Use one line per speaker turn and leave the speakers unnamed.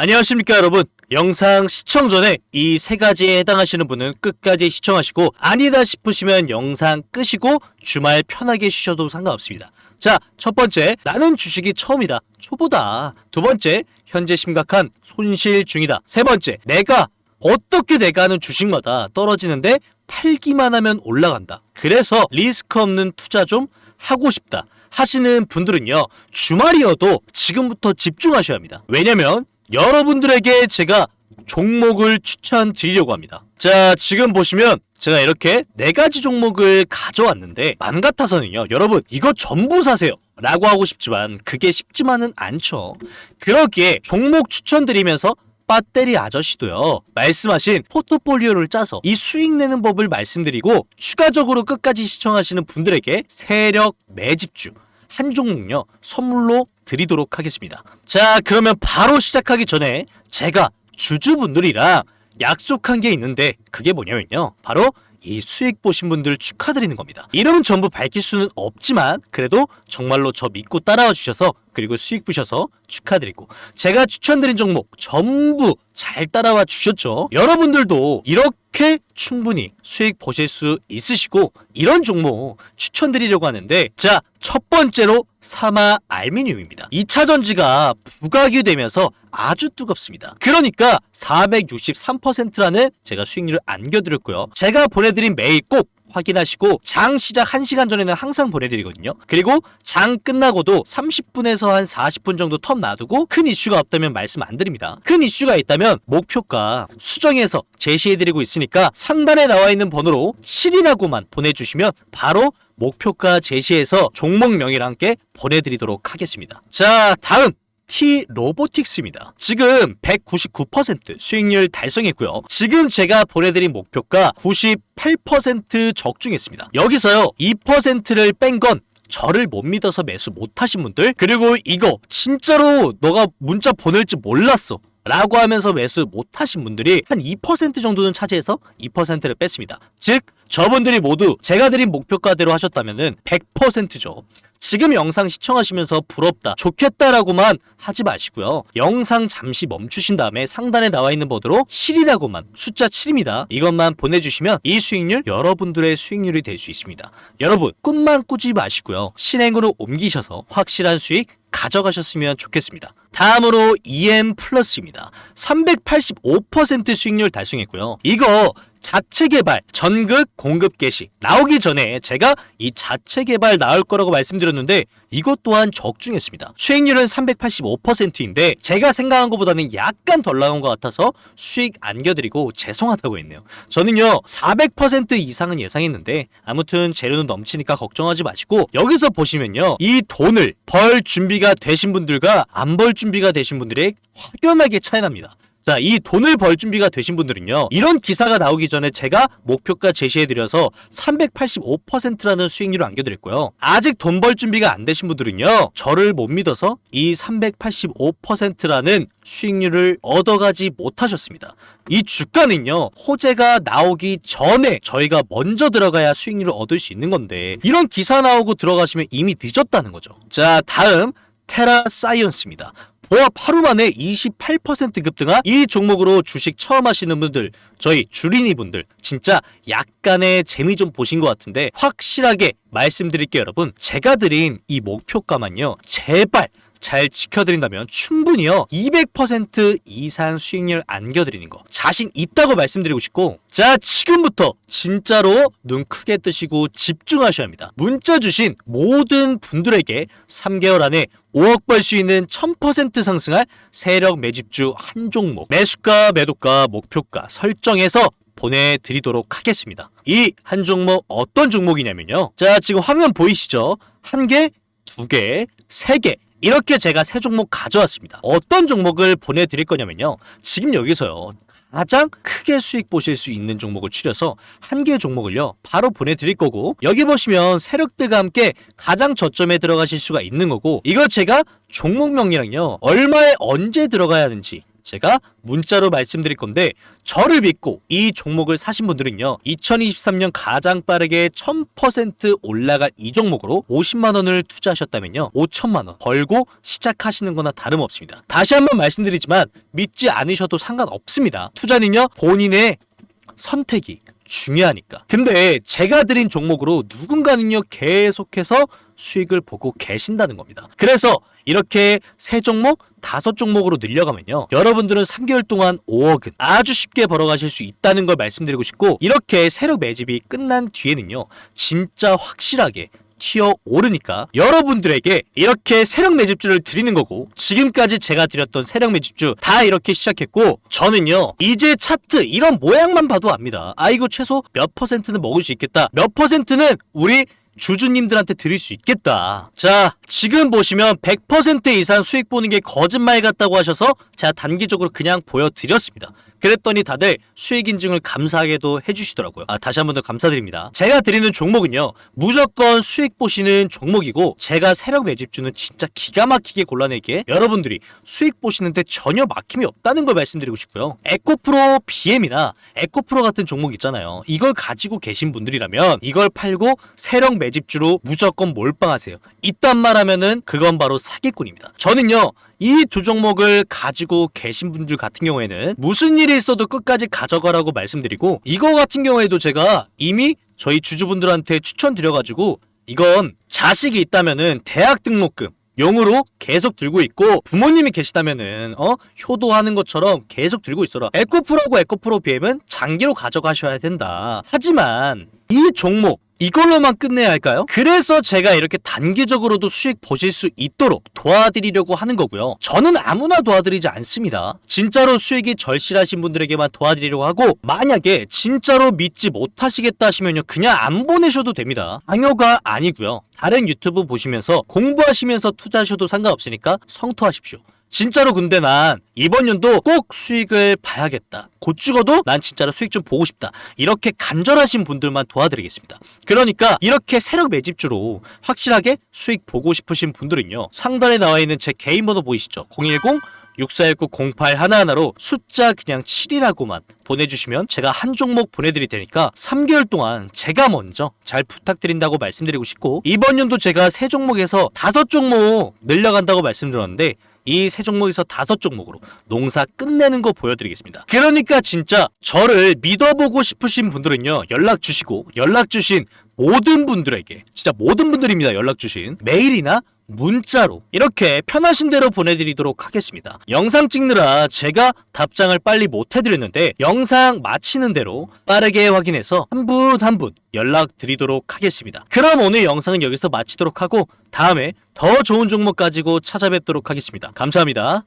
안녕하십니까 여러분. 영상 시청 전에 이 세 가지에 해당하시는 분은 끝까지 시청하시고 아니다 싶으시면 영상 끄시고 주말 편하게 쉬셔도 상관없습니다. 자 첫 번째 나는 주식이 처음이다. 초보다. 두 번째 현재 심각한 손실 중이다. 세 번째 내가 어떻게 내가 하는 주식마다 떨어지는데 팔기만 하면 올라간다. 그래서 리스크 없는 투자 좀 하고 싶다 하시는 분들은요 주말이어도 지금부터 집중하셔야 합니다. 왜냐면 여러분들에게 제가 종목을 추천드리려고 합니다. 자, 지금 보시면 제가 이렇게 네 가지 종목을 가져왔는데 맘 같아서는요. 여러분, 이거 전부 사세요. 라고 하고 싶지만 그게 쉽지만은 않죠. 그러기에 종목 추천드리면서 배터리 아저씨도요. 말씀하신 포트폴리오를 짜서 이 수익 내는 법을 말씀드리고 추가적으로 끝까지 시청하시는 분들에게 세력 매집주 한 종목요 선물로 드리도록 하겠습니다. 자 그러면 바로 시작하기 전에 제가 주주분들이랑 약속한 게 있는데 그게 뭐냐면요 바로 이 수익 보신 분들 축하드리는 겁니다. 이름은 전부 밝힐 수는 없지만 그래도 정말로 저 믿고 따라와 주셔서 그리고 수익 보셔서 축하드리고 제가 추천드린 종목 전부 잘 따라와 주셨죠. 여러분들도 이렇게 충분히 수익 보실 수 있으시고 이런 종목 추천드리려고 하는데 자 첫 번째로 사마 알미늄입니다. 2차 전지가 부각이 되면서 아주 뜨겁습니다. 그러니까 463%라는 제가 수익률을 안겨드렸고요. 제가 보내드린 메일 꼭 확인하시고 장 시작 1시간 전에는 항상 보내드리거든요. 그리고 장 끝나고도 30분에서 한 40분 정도 텀 놔두고 큰 이슈가 없다면 말씀 안 드립니다. 큰 이슈가 있다면 목표가 수정해서 제시해드리고 있으니까 상단에 나와 있는 번호로 7이라고만 보내주시면 바로 목표가 제시해서 종목명이랑 함께 보내드리도록 하겠습니다. 자 다음 T 로보틱스입니다. 지금 199% 수익률 달성했고요. 지금 제가 보내드린 목표가 98% 적중했습니다. 여기서요 2%를 뺀건 저를 못 믿어서 매수 못 하신 분들 그리고 이거 진짜로 너가 문자 보낼지 몰랐어 라고 하면서 매수 못 하신 분들이 한 2% 정도는 차지해서 2%를 뺐습니다. 즉 저분들이 모두 제가 드린 목표가대로 하셨다면은 100%죠. 지금 영상 시청하시면서 부럽다, 좋겠다라고만 하지 마시고요. 영상 잠시 멈추신 다음에 상단에 나와 있는 번호로 7이라고만 숫자 7입니다. 이것만 보내주시면 이 수익률 여러분들의 수익률이 될 수 있습니다. 여러분 꿈만 꾸지 마시고요. 실행으로 옮기셔서 확실한 수익 가져가셨으면 좋겠습니다. 다음으로 EM 플러스입니다. 385% 수익률 달성했고요. 이거 자체 개발, 전극 공급 개시 나오기 전에 제가 이 자체 개발 나올 거라고 말씀드렸는데 이것 또한 적중했습니다. 수익률은 385%인데 제가 생각한 것보다는 약간 덜 나온 것 같아서 수익 안겨드리고 죄송하다고 했네요. 저는요 400% 이상은 예상했는데 아무튼 재료는 넘치니까 걱정하지 마시고 여기서 보시면요 이 돈을 벌 준비가 되신 분들과 안 벌 준비가 되신 분들의 확연하게 차이 납니다. 자, 이 돈을 벌 준비가 되신 분들은요. 이런 기사가 나오기 전에 제가 목표가 제시해드려서 385%라는 수익률을 안겨드렸고요. 아직 돈 벌 준비가 안 되신 분들은요. 저를 못 믿어서 이 385%라는 수익률을 얻어가지 못하셨습니다. 이 주가는요. 호재가 나오기 전에 저희가 먼저 들어가야 수익률을 얻을 수 있는 건데 이런 기사 나오고 들어가시면 이미 늦었다는 거죠. 자, 다음 테라 사이언스입니다. 보합 하루 만에 28% 급등한 이 종목으로 주식 처음 하시는 분들, 저희 주린이 분들 진짜 약간의 재미 좀 보신 것 같은데 확실하게 말씀드릴게요, 여러분. 제가 드린 이 목표가만요. 제발 잘 지켜드린다면 충분히요 200% 이상 수익률 안겨드리는 거 자신 있다고 말씀드리고 싶고 자 지금부터 진짜로 눈 크게 뜨시고 집중하셔야 합니다 문자 주신 모든 분들에게 3개월 안에 5억 벌 수 있는 1000% 상승할 세력 매집주 한 종목 매수가 매도가 목표가 설정해서 보내드리도록 하겠습니다. 이 한 종목 어떤 종목이냐면요. 자, 지금 화면 보이시죠? 한 개, 두 개, 세 개. 이렇게 제가 세 종목 가져왔습니다. 어떤 종목을 보내드릴 거냐면요. 지금 여기서요. 가장 크게 수익 보실 수 있는 종목을 추려서 한 개의 종목을요. 바로 보내드릴 거고 여기 보시면 세력들과 함께 가장 저점에 들어가실 수가 있는 거고 이거 제가 종목명이랑요. 얼마에 언제 들어가야 하는지 제가 문자로 말씀드릴 건데 저를 믿고 이 종목을 사신 분들은요 2023년 가장 빠르게 1000% 올라갈 이 종목으로 50만 원을 투자하셨다면요 5천만 원 벌고 시작하시는 거나 다름없습니다 다시 한번 말씀드리지만 믿지 않으셔도 상관없습니다 투자는요 본인의 선택이 중요하니까. 근데 제가 드린 종목으로 누군가는요 계속해서 수익을 보고 계신다는 겁니다. 그래서 이렇게 세 종목, 다섯 종목으로 늘려가면요. 여러분들은 3개월 동안 5억은 아주 쉽게 벌어가실 수 있다는 걸 말씀드리고 싶고 이렇게 세력 매집이 끝난 뒤에는요. 진짜 확실하게 튀어 오르니까 여러분들에게 이렇게 세력 매집주를 드리는 거고 지금까지 제가 드렸던 세력 매집주 다 이렇게 시작했고 저는요 이제 차트 이런 모양만 봐도 압니다 아 이거 최소 몇 퍼센트는 먹을 수 있겠다 몇 퍼센트는 우리 주주님들한테 드릴 수 있겠다. 자, 지금 보시면 100% 이상 수익 보는 게 거짓말 같다고 하셔서 제가 단기적으로 그냥 보여드렸습니다. 그랬더니 다들 수익 인증을 감사하게도 해주시더라고요. 아, 다시 한 번 더 감사드립니다. 제가 드리는 종목은요, 무조건 수익 보시는 종목이고, 제가 세력 매집주는 진짜 기가 막히게 골라내기에 여러분들이 수익 보시는데 전혀 막힘이 없다는 걸 말씀드리고 싶고요. 에코프로 BM이나 에코프로 같은 종목 있잖아요. 이걸 가지고 계신 분들이라면 이걸 팔고 세력 매 집주로 무조건 몰빵하세요. 이딴 말 하면은 그건 바로 사기꾼입니다. 저는요, 이 두 종목을 가지고 계신 분들 같은 경우에는 무슨 일이 있어도 끝까지 가져가라고 말씀드리고 이거 같은 경우에도 제가 이미 저희 주주분들한테 추천드려가지고 이건 자식이 있다면은 대학 등록금 용으로 계속 들고 있고 부모님이 계시다면은 어 효도하는 것처럼 계속 들고 있어라 에코프로고 에코프로 BM은 장기로 가져가셔야 된다 하지만 이 종목 이걸로만 끝내야 할까요? 그래서 제가 이렇게 단기적으로도 수익 보실 수 있도록 도와드리려고 하는 거고요. 저는 아무나 도와드리지 않습니다. 진짜로 수익이 절실하신 분들에게만 도와드리려고 하고 만약에 진짜로 믿지 못하시겠다 하시면요. 그냥 안 보내셔도 됩니다. 강요가 아니고요. 다른 유튜브 보시면서 공부하시면서 투자하셔도 상관없으니까 성투하십시오. 진짜로 근데 난 이번 연도 꼭 수익을 봐야겠다. 곧 죽어도 난 진짜로 수익 좀 보고 싶다. 이렇게 간절하신 분들만 도와드리겠습니다. 그러니까 이렇게 세력 매집주로 확실하게 수익 보고 싶으신 분들은요. 상단에 나와 있는 제 개인 번호 보이시죠? 010 6419-0811로 숫자 그냥 7이라고만 보내주시면 제가 한 종목 보내드릴 테니까 3개월 동안 제가 먼저 잘 부탁드린다고 말씀드리고 싶고 이번 연도 제가 세 종목에서 다섯 종목 늘려간다고 말씀드렸는데 이 세 종목에서 다섯 종목으로 농사 끝내는 거 보여드리겠습니다. 그러니까 진짜 저를 믿어보고 싶으신 분들은요 연락 주시고 연락 주신 모든 분들에게 진짜 모든 분들입니다 연락 주신 메일이나 문자로 이렇게 편하신 대로 보내드리도록 하겠습니다. 영상 찍느라 제가 답장을 빨리 못 해드렸는데 영상 마치는 대로 빠르게 확인해서 한 분 한 분 연락 드리도록 하겠습니다. 그럼 오늘 영상은 여기서 마치도록 하고 다음에 더 좋은 종목 가지고 찾아뵙도록 하겠습니다. 감사합니다.